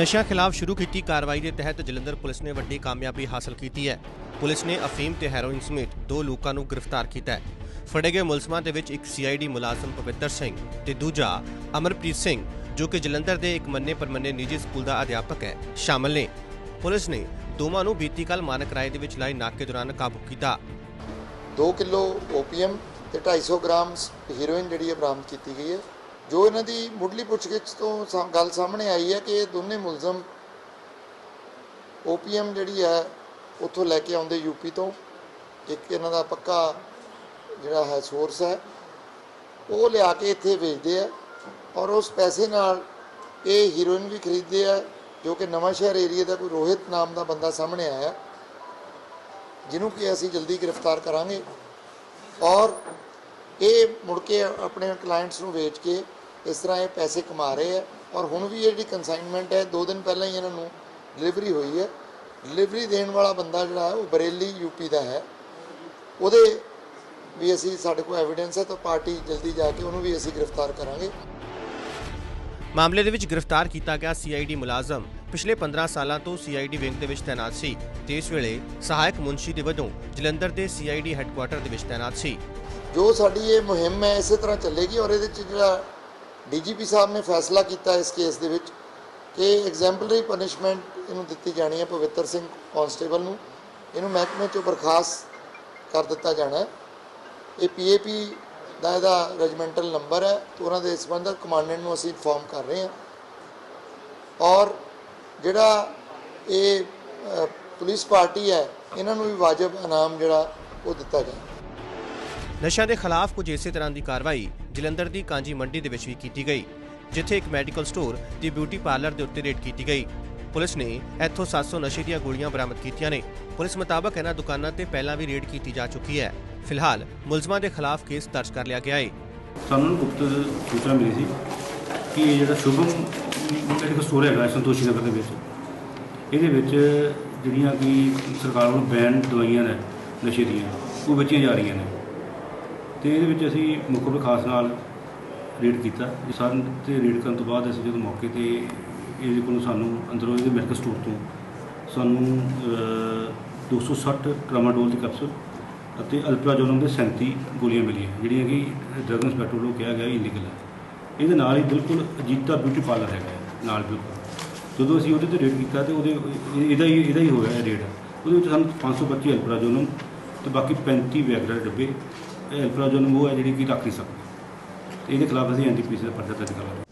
ਨਸ਼ਿਆਂ ਖਿਲਾਫ ਸ਼ੁਰੂ ਕੀਤੀ ਕਾਰਵਾਈ ਦੇ ਤਹਿਤ ਜਲੰਧਰ ਪੁਲਿਸ ਨੇ ਵੱਡੀ ਕਾਮਯਾਬੀ ਹਾਸਲ ਕੀਤੀ ਹੈ। ਪੁਲਿਸ ਨੇ ਅਫੀਮ ਤੇ ਹੈਰੋਇਨ ਸਮੇਤ ਦੋ ਲੋਕਾਂ ਨੂੰ ਗ੍ਰਿਫਤਾਰ ਕੀਤਾ ਹੈ। ਫੜੇ ਗਏ ਮੁਲਜ਼ਮਾਂ ਦੇ ਵਿੱਚ ਇੱਕ ਸੀਆਈਡੀ ਮੁਲਾਜ਼ਮ ਪਵਿੱਤਰ ਸਿੰਘ ਤੇ ਦੂਜਾ ਅਮਰਪ੍ਰੀਤ ਸਿੰਘ, ਜੋ ਕਿ ਜਲੰਧਰ ਦੇ ਇੱਕ ਮੰਨੇ ਪਰਮੰਨੇ ਨਿੱਜੀ ਸਕੂਲ ਦਾ ਅਧਿਆਪਕ ਹੈ, ਸ਼ਾਮਲ ਨੇ। ਪੁਲਿਸ ਨੇ ਦੋਵਾਂ ਨੂੰ ਬੀਤੀ ਕੱਲ ਮਾਨਕ ਰਾਏ ਦੇ ਵਿੱਚ ਲਾਈ ਨਾਕੇ ਦੌਰਾਨ ਕਾਬੂ ਕੀਤਾ। 2 ਕਿਲੋ ਓਪੀਐਮ ਤੇ 250 ਗ੍ਰਾਮ ਹੀਰੋਇਨ ਜਿਹੜੀ ਬਰਾਮਦ ਕੀਤੀ ਗਈ ਹੈ। ਜੋ ਇਹਨਾਂ ਦੀ ਮੁੱਢਲੀ ਪੁੱਛਗਿੱਛ ਤੋਂ ਸਾ- ਗੱਲ ਸਾਹਮਣੇ ਆਈ ਹੈ ਕਿ ਇਹ ਦੋਨੇ ਮੁਲਜ਼ਮ ਓਪੀਐਮ ਜਿਹੜੀ ਹੈ, ਉੱਥੋਂ ਲੈ ਕੇ ਆਉਂਦੇ ਯੂਪੀ ਤੋਂ। ਇੱਕ ਇਹਨਾਂ ਦਾ ਪੱਕਾ ਜਿਹੜਾ ਹੈ ਸੋਰਸ ਹੈ। ਉਹ ਲਿਆ ਕੇ ਇੱਥੇ ਵੇਚਦੇ ਆ ਔਰ ਉਸ ਪੈਸੇ ਨਾਲ ਇਹ ਹੀਰੋਇਨ ਵੀ ਖਰੀਦਦੇ ਆ ਜੋ ਕਿ ਨਵਾਂ ਸ਼ਹਿਰ ਏਰੀਆ ਦਾ ਕੋਈ ਰੋਹਿਤ ਨਾਮ ਦਾ ਬੰਦਾ ਸਾਹਮਣੇ ਆਇਆ ਜਿਹਨੂੰ ਕਿ ਅਸੀਂ ਜਲਦੀ ਗ੍ਰਿਫਤਾਰ ਕਰਾਂਗੇ। ਔਰ ਇਹ ਮੁੜ ਕੇ ਆਪਣੇ ਕਲਾਇੰਟਸ ਨੂੰ ਵੇਚ ਕੇ ਇਸ ਤਰ੍ਹਾਂ ਇਹ ਪੈਸੇ ਕਮਾ ਰਹੇ ਆ ਔਰ ਹੁਣ ਵੀ ਇਹ ਜਿਹੜੀ ਕਨਸਾਈਨਮੈਂਟ ਹੈ ਦੋ ਦਿਨ ਪਹਿਲਾਂ ਹੀ ਇਹਨਾਂ ਨੂੰ ਡਿਲੀਵਰੀ ਹੋਈ ਹੈ। ਡਿਲੀਵਰੀ ਦੇਣ ਵਾਲਾ ਬੰਦਾ ਜਿਹੜਾ ਹੈ ਉਹ ਬਰੇਲੀ ਯੂਪੀ ਦਾ ਹੈ। ਉਹਦੇ ਵੀ ਅਸੀਂ ਸਾਡੇ ਕੋਲ ਐਵੀਡੈਂਸ ਹੈ ਤਾਂ ਪਾਰਟੀ ਜਲਦੀ ਜਾ ਕੇ ਉਹਨੂੰ ਵੀ ਅਸੀਂ ਗ੍ਰਿਫਤਾਰ ਕਰਾਂਗੇ। ਮਾਮਲੇ ਦੇ ਵਿੱਚ ਗ੍ਰਿਫਤਾਰ ਕੀਤਾ ਗਿਆ ਸੀਆਈਡੀ ਮੁਲਾਜ਼ਮ। ਪਿਛਲੇ 15 ਸਾਲਾਂ ਤੋਂ ਸੀਆਈਡੀ ਵਿੰਗ ਦੇ ਵਿੱਚ ਤਾਇਨਾਤ ਸੀ ਤੇ ਇਸ ਵੇਲੇ ਸਹਾਇਕ ਮੁਨਸ਼ੀ ਦੇ ਵਜੋਂ ਜਲੰਧਰ ਦੇ ਸੀਆਈਡੀ ਹੈੱਡਕੁਆਰਟਰ ਦੇ ਵਿੱਚ ਤਾਇਨਾਤ ਸੀ। ਜੋ ਸਾਡੀ ਇਹ ਮੁਹਿੰਮ ਹੈ ਇਸੇ ਤਰ੍ਹਾਂ ਚੱਲੇਗੀ ਔਰ ਇਹਦੇ ਚ ਜਿਹੜਾ ਡੀਜੀਪੀ ਸਾਹਿਬ ਨੇ ਫੈਸਲਾ ਕੀਤਾ ਇਸ ਕੇਸ ਦੇ ਵਿੱਚ ਕਿ ਐਗਜ਼ੈਂਪਲਰੀ ਪਨਿਸ਼ਮੈਂਟ ਇਹਨੂੰ ਦਿੱਤੀ ਜਾਣੀ ਹੈ ਪਵਿੱਤਰ ਸਿੰਘ ਕਾਂਸਟੇਬਲ ਨੂੰ। ਇਹਨੂੰ ਮਹਿਕਮੇ ਚੋਂ ਬਰਖਾਸਤ ਕਰ ਦਿੱਤਾ ਜਾਣਾ ਹੈ। ਇਹ ਪੀਏਪੀ ਦਾ ਇਹਦਾ ਰੈਜੀਮੈਂਟਲ ਨੰਬਰ ਹੈ ਤੇ ਉਹਨਾਂ ਦੇ ਸੰਬੰਧਤ ਕਮਾਂਡੈਂਟ ਨੂੰ ਅਸੀਂ ਇਨਫੋਰਮ ਕਰ ਰਹੇ ਹਾਂ। ਔਰ ਜਿਹੜਾ ਇਹ ਪੁਲਿਸ ਪਾਰਟੀ ਹੈ, ਇਹਨਾਂ ਨੂੰ ਵੀ ਵਾਜਬ ਇਨਾਮ ਜਿਹੜਾ ਉਹ ਦਿੱਤਾ ਜਾਏ। ਨਸ਼ਿਆਂ ਦੇ ਖਿਲਾਫ ਕੁਝ ਇਸੇ ਤਰ੍ਹਾਂ ਦੀ ਕਾਰਵਾਈ ਜਲੰਧਰ ਦੀ ਕਾਂਜੀ ਮੰਡੀ ਦੇ ਵਿੱਚ ਵੀ ਕੀਤੀ ਗਈ, ਜਿੱਥੇ ਇੱਕ ਮੈਡੀਕਲ ਸਟੋਰ ਤੇ ਬਿਊਟੀ ਪਾਰਲਰ ਦੇ ਉੱਤੇ ਰੇਡ ਕੀਤੀ ਗਈ। ਪੁਲਿਸ ਨੇ ਇੱਥੋਂ 700 ਨਸ਼ੇ ਦੀਆਂ ਗੋਲੀਆਂ ਬਰਾਮਦ ਕੀਤੀਆਂ ਨੇ। ਪੁਲਿਸ ਮੁਤਾਬਕ ਇਹਨਾਂ ਦੁਕਾਨਾਂ ਤੇ ਪਹਿਲਾਂ ਵੀ ਰੇਡ ਕੀਤੀ ਜਾ ਚੁੱਕੀ ਹੈ। ਫਿਲਹਾਲ ਮੁਲਜ਼ਮਾਂ ਦੇ ਖਿਲਾਫ ਕੇਸ ਦਰਜ ਕਰ ਲਿਆ ਗਿਆ ਹੈ ਸਾਨੂੰ ਗੁਪਤ ਸੂਚਨਾ ਮਿਲੀ ਸੀ ਕਿ ਇਹ ਜਿਹੜਾ ਸ਼ੁਭਮ ਮੈਡੀਕਲ ਸਟੋਰ ਹੈਗਾ ਸੰਤੋਸ਼ੀ ਨਗਰ ਦੇ ਵਿੱਚ। ਇਹਦੇ ਵਿੱਚ ਜਿਹੜੀਆਂ ਕਿ ਸਰਕਾਰ ਵੱਲੋਂ ਬੈਨ ਦਵਾਈਆਂ ਨੇ, ਨਸ਼ੇ ਦੀਆਂ, ਉਹ ਵੇਚੀਆਂ ਜਾ ਰਹੀਆਂ ਨੇ। ਤੇ ਇਹਦੇ ਵਿੱਚ ਅਸੀਂ ਮੁੱਖ ਵਿਕਾਸ ਨਾਲ ਰੇਡ ਕੀਤਾ। ਇਹ ਤੇ ਰੇਡ ਕਰਨ ਤੋਂ ਬਾਅਦ ਅਸੀਂ ਜਦੋਂ ਮੌਕੇ ਤੇ ਇਹਦੇ ਕੋਲੋਂ ਸਾਨੂੰ ਅੰਦਰੋਂ ਇਹਦੇ ਮੈਡੀਕਲ ਸਟੋਰ ਤੋਂ ਸਾਨੂੰ ਅਹ, 260 ਟਰਾਮਾਡੋਲ ਦੀ ਕੈਪਸੂਲ ਅਤੇ ਅਲਪਰਾਜੋਨਮ ਦੇ 37 ਗੋਲੀਆਂ ਮਿਲੀਆਂ ਜਿਹੜੀਆਂ ਕਿ ਡਰਗ ਇੰਸਪੈਕਟਰ ਵੱਲੋਂ ਕਿਹਾ ਗਿਆ ਇਲੀਗਲ ਹੈ। ਇਹਦੇ ਨਾਲ ਹੀ ਬਿਲਕੁਲ ਅਜੀਤਾ ਬਿਊਟੀ ਪਾਰਲਰ ਹੈਗਾ ਨਾਲ ਬਿਲਕੁਲ। ਜਦੋਂ ਅਸੀਂ ਉਹਦੇ ਤੇ ਰੇਡ ਕੀਤਾ ਤੇ ਉਹਦੇ ਇਹ- ਇਹਦਾ ਹੀ ਇਹਦਾ ਹੀ ਹੋਇਆ ਰੇਡ ਉਹਦੇ ਵਿੱਚ ਸਾਨੂੰ 525 ਅਲਪਰਾਜੋਨਮ ਤੇ ਬਾਕੀ 35 ਵੈਗਰਾ ਡੱਬੇ ਇਹ ਅਲਪਰਾਜੋਨਮ ਹੈ ਜਿਹੜੀ ਕਿ ਰੱਖ ਨਹੀਂ ਸਕਦੀ। ਤੇ ਇਹਦੇ ਖਿਲਾਫ ਅਸੀਂ ਐਨਡੀਪੀਸੀ ਦਾ ਪਰਚਾ ਦਰਜ ਕਰਾਂਗੇ।